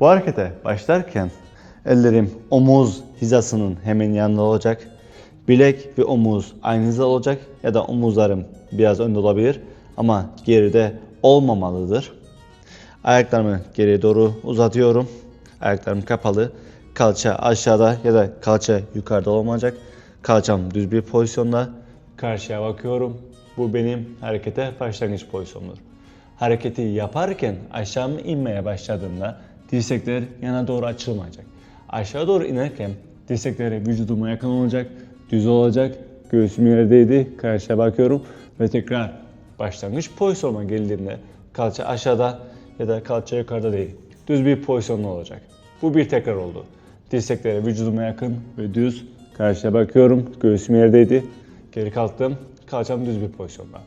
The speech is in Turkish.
Bu harekete başlarken ellerim omuz hizasının hemen yanında olacak. Bilek ve omuz aynı hizada olacak ya da omuzlarım biraz önde olabilir ama geride olmamalıdır. Ayaklarımı geriye doğru uzatıyorum. Ayaklarım kapalı. Kalça aşağıda ya da kalça yukarıda olmayacak. Kalçam düz bir pozisyonda. Karşıya bakıyorum. Bu benim harekete başlangıç pozisyonumdur. Hareketi yaparken aşağı inmeye başladığımda dirsekler yana doğru açılmayacak. Aşağı doğru inerken dirsekleri vücuduma yakın olacak, düz olacak. Göğsüm yerdeydi. Karşıya bakıyorum ve tekrar başlangıç pozisyonuma geldiğimde kalça aşağıda ya da kalça yukarıda değil. Düz bir pozisyonda olacak. Bu bir tekrar oldu. Dirsekleri vücuduma yakın ve düz. Karşıya bakıyorum. Göğsüm yerdeydi. Geri kalktım. Kalçam düz bir pozisyonda.